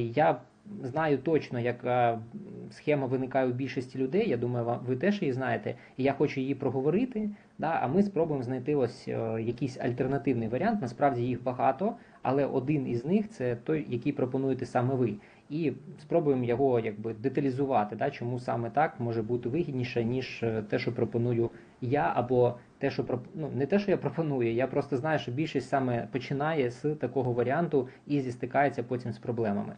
Я знаю точно, яка схема виникає у більшості людей. Я думаю, ви теж її знаєте. І я хочу її проговорити. Да, а ми спробуємо знайти ось е, якийсь альтернативний варіант. Насправді їх багато, але один із них це той, який пропонуєте саме ви. І спробуємо його якби деталізувати, да, чому саме так може бути вигідніше, ніж е, те, що пропоную я, або те, що ну, не те, що я пропоную, я просто знаю, що більшість саме починає з такого варіанту і зістикається потім з проблемами.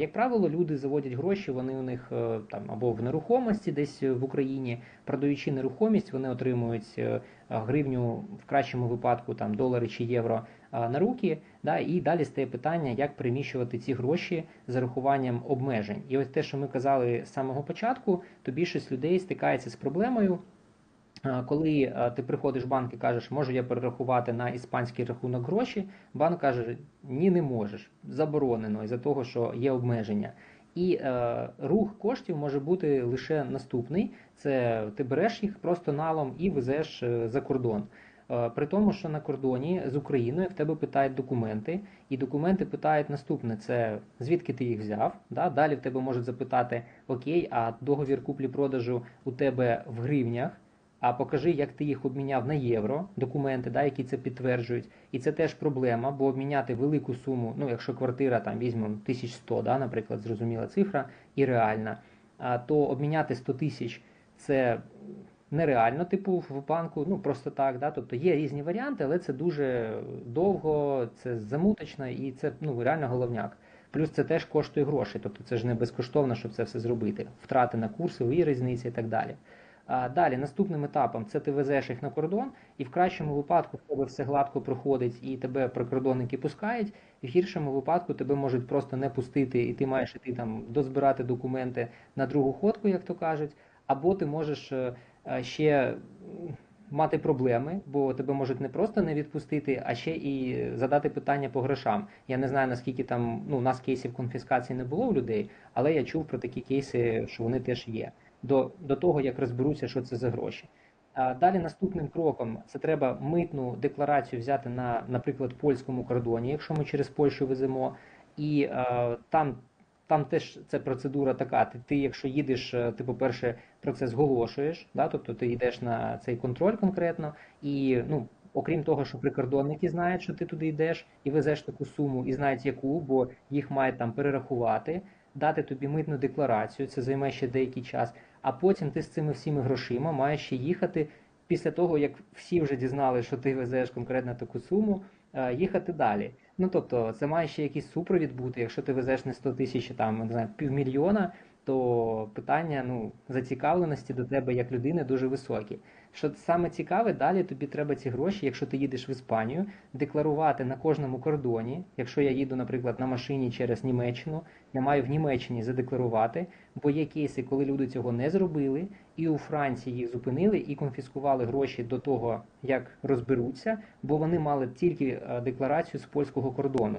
Як правило, люди заводять гроші, вони у них е, там або в нерухомості десь в Україні, продаючи нерухомість, вони отримують е, гривню в кращому випадку там долари чи євро на руки. Да, і далі стає питання, як переміщувати ці гроші з урахуванням обмежень. І ось те, що ми казали з самого початку, то більшість людей стикається з проблемою. Коли ти приходиш в банк і кажеш, можу я перерахувати на іспанський рахунок гроші, банк каже, ні, не можеш, заборонено із-за того, що є обмеження. І е, рух коштів може бути лише наступний: це ти береш їх просто налом і везеш е, за кордон. Е, При тому, що на кордоні з Україною в тебе питають документи, і документи питають наступне: це звідки ти їх взяв. Да? Далі в тебе можуть запитати: Окей, а договір куплі-продажу у тебе в гривнях. А покажи, як ти їх обміняв на євро, документи, да, які це підтверджують. І це теж проблема, бо обміняти велику суму, ну якщо квартира там візьмемо 1100, да, наприклад, зрозуміла цифра і реальна, а, то обміняти 100 тисяч це нереально, типу, в банку, ну просто так. Да? Тобто є різні варіанти, але це дуже довго, це замуточно і це ну, реально головняк. Плюс це теж коштує грошей, тобто це ж не безкоштовно, щоб це все зробити. Втрати на курсові різниці і так далі. Далі, наступним етапом, це ти везеш їх на кордон, і в кращому випадку в тебе все гладко проходить і тебе прикордонники пускають. В гіршому випадку тебе можуть просто не пустити, і ти маєш іти там дозбирати документи на другу ходку, як то кажуть. Або ти можеш е, е, ще мати проблеми, бо тебе можуть не просто не відпустити, а ще і задати питання по грошам. Я не знаю наскільки там ну у нас кейсів конфіскації не було у людей, але я чув про такі кейси, що вони теж є. До, до того як розберуться, що це за гроші. А далі наступним кроком це треба митну декларацію взяти на, наприклад, польському кордоні, якщо ми через Польщу веземо, і е, там. Там теж це процедура така. Ти, ти якщо їдеш, е, ти, по-перше, про це зголошуєш, да? тобто ти йдеш на цей контроль конкретно, і ну, окрім того, що прикордонники знають, що ти туди йдеш і везеш таку суму, і знають яку, бо їх мають там перерахувати, дати тобі митну декларацію, це займе ще деякий час. А потім ти з цими всіми грошима маєш ще їхати після того, як всі вже дізнали, що ти везеш конкретно таку суму, е, їхати далі. Ну тобто, це має ще якийсь супровід бути. Якщо ти везеш не 100 тисяч, там не знаю, півмільйона, то питання ну зацікавленості до тебе як людини дуже високі. Що саме цікаве, далі тобі треба ці гроші, якщо ти їдеш в Іспанію, декларувати на кожному кордоні. Якщо я їду, наприклад, на машині через Німеччину, я маю в Німеччині задекларувати, бо є кейси, коли люди цього не зробили, і у Франції їх зупинили і конфіскували гроші до того, як розберуться, бо вони мали тільки е, декларацію з польського кордону.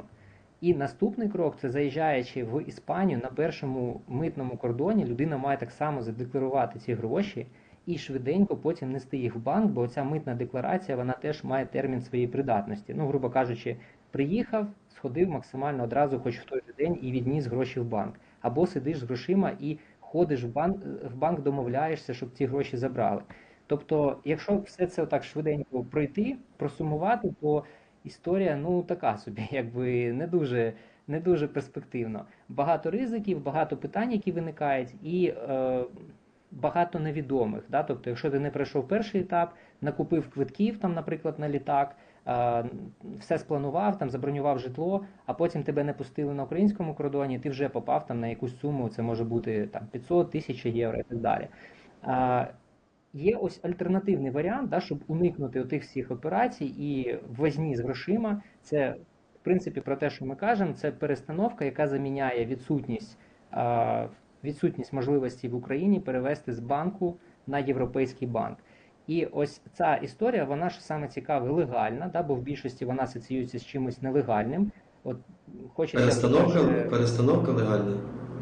І наступний крок це заїжджаючи в Іспанію на першому митному кордоні, людина має так само задекларувати ці гроші і швиденько потім нести їх в банк, бо ця митна декларація вона теж має термін своєї придатності. Ну, грубо кажучи, приїхав, сходив максимально одразу, хоч в той же день, і відніс гроші в банк. Або сидиш з грошима і ходиш в банк, в банк домовляєшся, щоб ці гроші забрали. Тобто, якщо все це так швиденько пройти, просумувати, то історія ну така собі, якби не дуже, не дуже перспективно. Багато ризиків, багато питань, які виникають, і е, багато невідомих. Да? Тобто, якщо ти не пройшов перший етап, накупив квитків, там, наприклад, на літак, все спланував, там забронював житло, а потім тебе не пустили на українському кордоні, ти вже попав там на якусь суму, це може бути там 500 тисяч євро і так далі. Є ось альтернативний варіант, да, щоб уникнути отих всіх операцій і возні з грошима. Це, в принципі, про те, що ми кажемо, це перестановка, яка заміняє відсутність, а, відсутність можливості в Україні перевести з банку на європейський банк. І ось ця історія, вона ж саме цікава, легальна, да, бо в більшості вона асоціюється з чимось нелегальним. От хочеться Перестановка, вперше- перестановка легальна.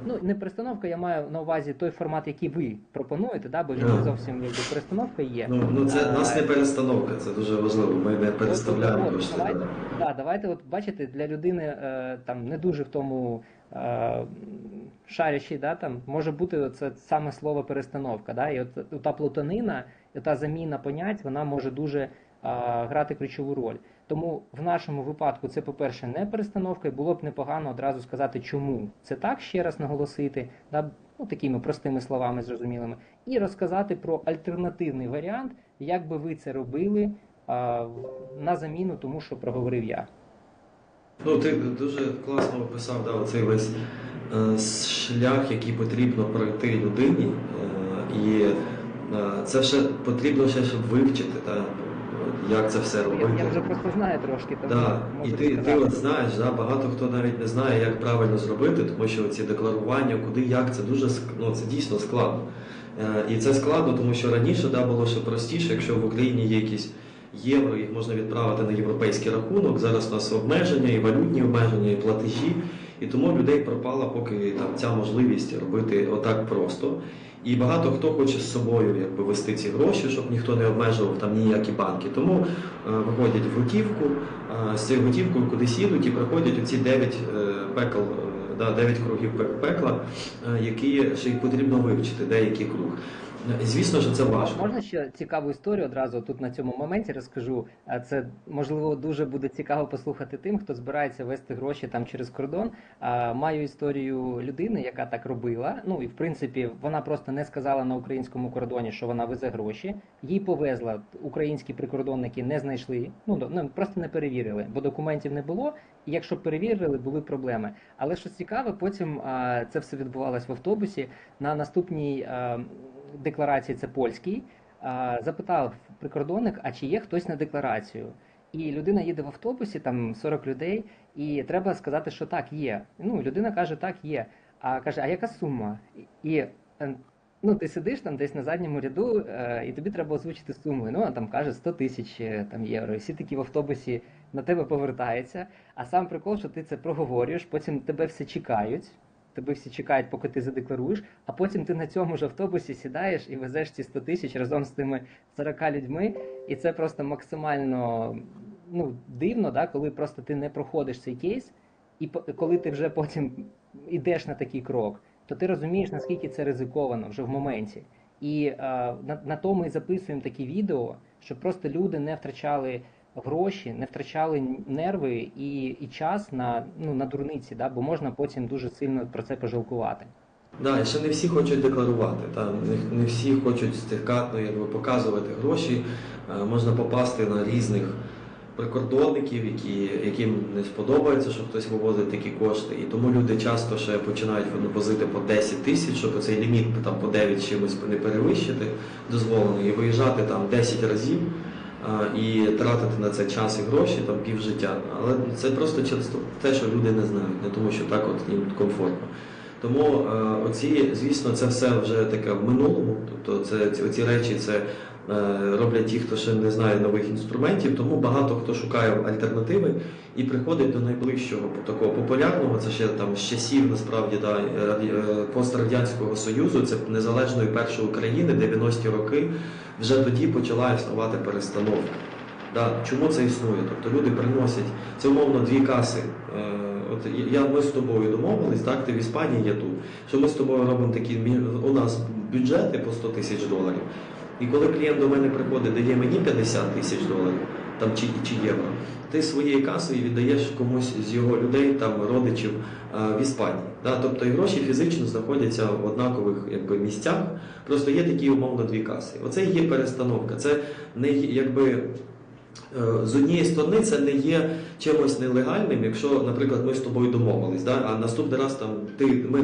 Ну, не перестановка, я маю на увазі той формат, який ви пропонуєте, да, бо він не зовсім якби перестановка є. Ну, ну це А, нас не перестановка, це дуже важливо. Ми не переставляємо от, кошти. Давайте, да. да, давайте, от бачите, для людини е, там не дуже в тому е, шарящий, да, там може бути це саме слово перестановка. Да, і от та плутанина, та заміна понять, вона може дуже е, грати ключову роль. Тому в нашому випадку це, по-перше, не перестановка, і було б непогано одразу сказати, чому це так, ще раз наголосити, да, ну, такими простими словами зрозумілими, і розказати про альтернативний варіант, як би ви це робили а, на заміну тому, що проговорив я. Ну, ти дуже класно описав да, оцей весь е, шлях, який потрібно пройти людині. Е, і е, це ще потрібно ще, щоб вивчити, та, як це все робити. я вже просто знаю трошки, тому Да. І ти, ти от знаєш, да, багато хто навіть не знає, як правильно зробити, тому що ці декларування, куди, як, це дуже ну, це дійсно складно. Е, І це складно, тому що раніше да, було ще простіше, якщо в Україні є якісь євро, їх можна відправити на європейський рахунок. Зараз у нас обмеження, і валютні обмеження, і платежі. І тому людей пропала поки там ця можливість робити отак просто. І багато хто хоче з собою якби вести ці гроші, щоб ніхто не обмежував там ніякі банки. Тому е, виходять в готівку, е, з цією готівкою кудись їдуть і приходять оці 9 е, пекл, е, да, 9 кругів пекла, е, які ще й потрібно вивчити, деякий круг. Звісно, що це важко. Можна ще цікаву історію одразу тут на цьому моменті розкажу. Це можливо дуже буде цікаво послухати тим, хто збирається вести гроші там через кордон. Маю історію людини, яка так робила. Ну і в принципі вона просто не сказала на українському кордоні, що вона везе гроші. Їй повезла. Українські прикордонники не знайшли. Ну ну просто не перевірили, бо документів не було. І якщо перевірили, були проблеми. Але що цікаве, потім це все відбувалось в автобусі. На наступній декларації це польський. Запитав прикордонник, а чи є хтось на декларацію. І людина їде в автобусі, там 40 людей, і треба сказати, що так, є. Ну, людина каже, так, є. А каже, а яка сума? І е, ну, ти сидиш там десь на задньому ряду, е, і тобі треба озвучити суму. Ну, а там каже 100 тисяч е, там, євро. І всі такі в автобусі на тебе повертаються. А сам прикол, що ти це проговорюєш, потім тебе всі чекають. Тебе всі чекають, поки ти задекларуєш, а потім ти на цьому ж автобусі сідаєш і везеш ці 100 тисяч разом з тими 40 людьми. І це просто максимально ну, дивно, да, коли просто ти не проходиш цей кейс, і коли ти вже потім йдеш на такий крок, то ти розумієш, наскільки це ризиковано вже в моменті. І е, на, на то ми записуємо такі відео, щоб просто люди не втрачали гроші, не втрачали нерви і, і час на, ну, на дурниці, да, бо можна потім дуже сильно про це пожалкувати. Да, ще не всі хочуть декларувати. Та, не, не всі хочуть стикатно якби, показувати гроші. Е, можна попасти на різних прикордонників, які, яким не сподобається, що хтось вивозить такі кошти. І тому люди часто ще починають возити по 10 тисяч, щоб цей ліміт там, по 9 чимось не перевищити дозволений, і виїжджати там 10 разів. І тратити на це час і гроші там півжиття. Але це просто через те, що люди не знають, не тому що так от їм комфортно. Тому е, оці, звісно, це все вже таке в минулому. Тобто це ці, оці речі це роблять ті, хто ще не знає нових інструментів. Тому багато хто шукає альтернативи і приходить до найближчого такого популярного. Це ще там з часів насправді да, е, пострадянського союзу. Це незалежної першої України, 90-ті роки. Вже тоді почала існувати перестановка. Да, чому це існує? Тобто люди приносять це умовно дві каси. Е, от я ми з тобою домовились, так ти в Іспанії, я тут. Що ми з тобою робимо такі у нас бюджети по 100 тисяч доларів. І коли клієнт до мене приходить, дає мені 50 тисяч доларів там чи, чи євро, ти своєю касою віддаєш комусь з його людей, там родичів а, в Іспанії. Да? Тобто і гроші фізично знаходяться в однакових якби, місцях. Просто є такі умовно дві каси. Оце і є перестановка. Це не якби. Е, З однієї сторони, це не є чимось нелегальним, якщо, наприклад, ми з тобою домовились, да? а наступний раз там ти ми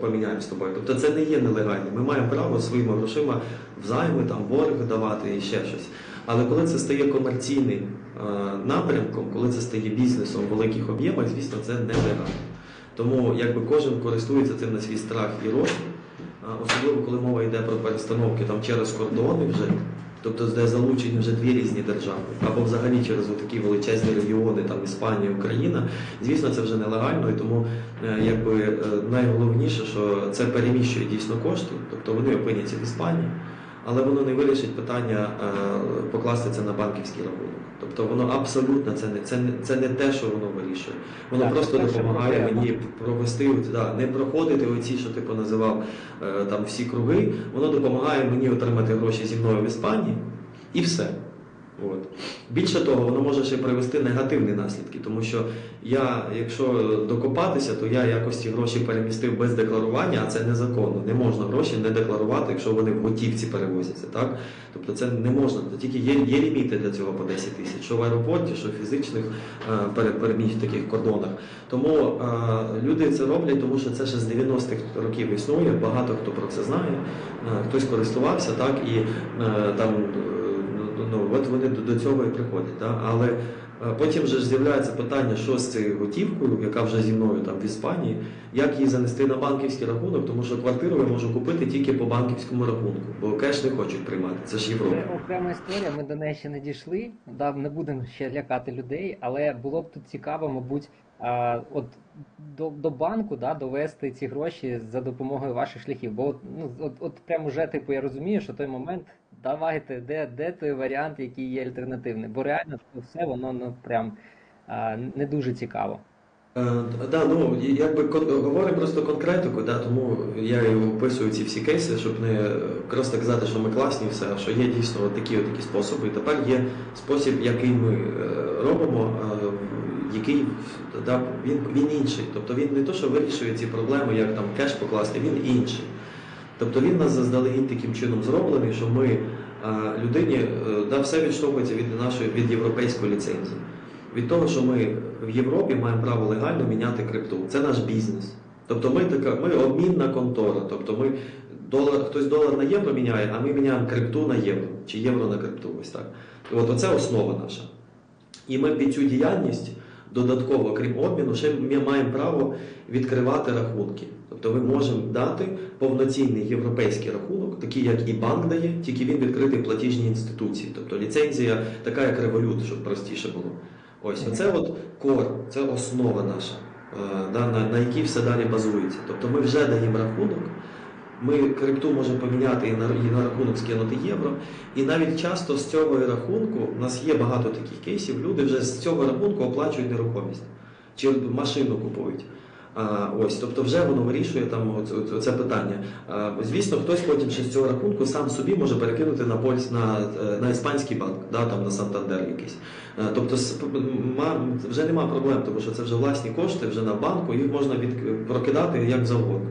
поміняємо з тобою. Тобто це не є нелегальним. Ми маємо право своїми грошима взайми, там борг давати і ще щось. Але коли це стає комерційним е, напрямком, коли це стає бізнесом в великих об'ємах, звісно, це нелегально. Тому якби кожен користується цим на свій страх і розсуд, а особливо коли мова йде про перестановки там через кордони вже. Тобто, де залучені вже дві різні держави, або взагалі через такі величезні регіони, там Іспанія, Україна. Звісно, це вже нелегально, і тому е, якби е, найголовніше, що це переміщує дійсно кошти, тобто вони опиняться в Іспанії, але воно не вирішить питання е, покласти це на банківський рахунок. Тобто воно абсолютно це не це не це не те, що воно вирішує. Воно Так, просто допомагає мені провести да, не проходити оці, що ти поназивав е, там всі круги. Воно допомагає мені отримати гроші зі мною в Іспанії і все. От. Більше того, воно може ще привести негативні наслідки, тому що я, якщо докопатися, то я якось ці гроші перемістив без декларування, а це незаконно. Не можна гроші не декларувати, якщо вони в готівці перевозяться. Так? Тобто це не можна. Тільки є, є ліміти для цього по 10 тисяч, що в аеропорті, що в фізичних е, пере- переміщ таких кордонах. Тому е, люди це роблять, тому що це ще з 90-х років існує. Багато хто про це знає, е, хтось користувався, так і е, там. Ну, от вони до, до цього і приходять. Да? Але е, потім вже ж з'являється питання, що з цією готівкою, яка вже зі мною там в Іспанії, як її занести на банківський рахунок, тому що квартиру я можу купити тільки по банківському рахунку, бо кеш не хочуть приймати. Це ж Європа. Це окрема історія, ми до неї ще не дійшли. Да, не будемо ще лякати людей, але було б тут цікаво, мабуть, а, от до, до банку да, довести ці гроші за допомогою ваших шляхів. Бо от, ну, от, от прямо вже типу я розумію, що той момент давайте, де, де той варіант, який є альтернативний. Бо реально це все воно ну прям а, не дуже цікаво. Е, да, ну якби говоримо просто конкретику, да, тому я і описую ці всі кейси, щоб не просто казати, що ми класні, все, що є дійсно такі, такі способи. Тепер є спосіб, який ми е, робимо, е, який да, він, він інший. Тобто він не то, що вирішує ці проблеми, як там кеш покласти, він інший. Тобто він нас заздалегідь таким чином зроблений, що ми е, людині е, да, все відштовхується від нашої від європейської ліцензії. Від того, що ми в Європі маємо право легально міняти крипту. Це наш бізнес. Тобто ми така, ми обмінна контора. Тобто ми долар, хтось долар на євро міняє, а ми міняємо крипту на євро чи євро на крипту. Ось так. От оце основа наша. І ми під цю діяльність додатково, крім обміну, ще ми маємо право відкривати рахунки. Тобто ми можемо дати повноцінний європейський рахунок, такий як і банк дає, тільки він відкритий в платіжній інституції. Тобто ліцензія така, як револют, щоб простіше було. Ось оце от кор, це основа наша, е, на, на якій все далі базується. Тобто ми вже даємо рахунок. Ми крипту можемо поміняти і на, і на рахунок скинути євро. І навіть часто з цього рахунку у нас є багато таких кейсів. Люди вже з цього рахунку оплачують нерухомість чи машину купують. А, ось, тобто вже воно вирішує там оце питання. А, звісно, хтось потім ще з цього рахунку сам собі може перекинути на польс на, е, на іспанський банк, да, там на Сантандер якийсь. Е, Тобто вже нема проблем, тому що це вже власні кошти, вже на банку, їх можна від, прокидати як завгодно.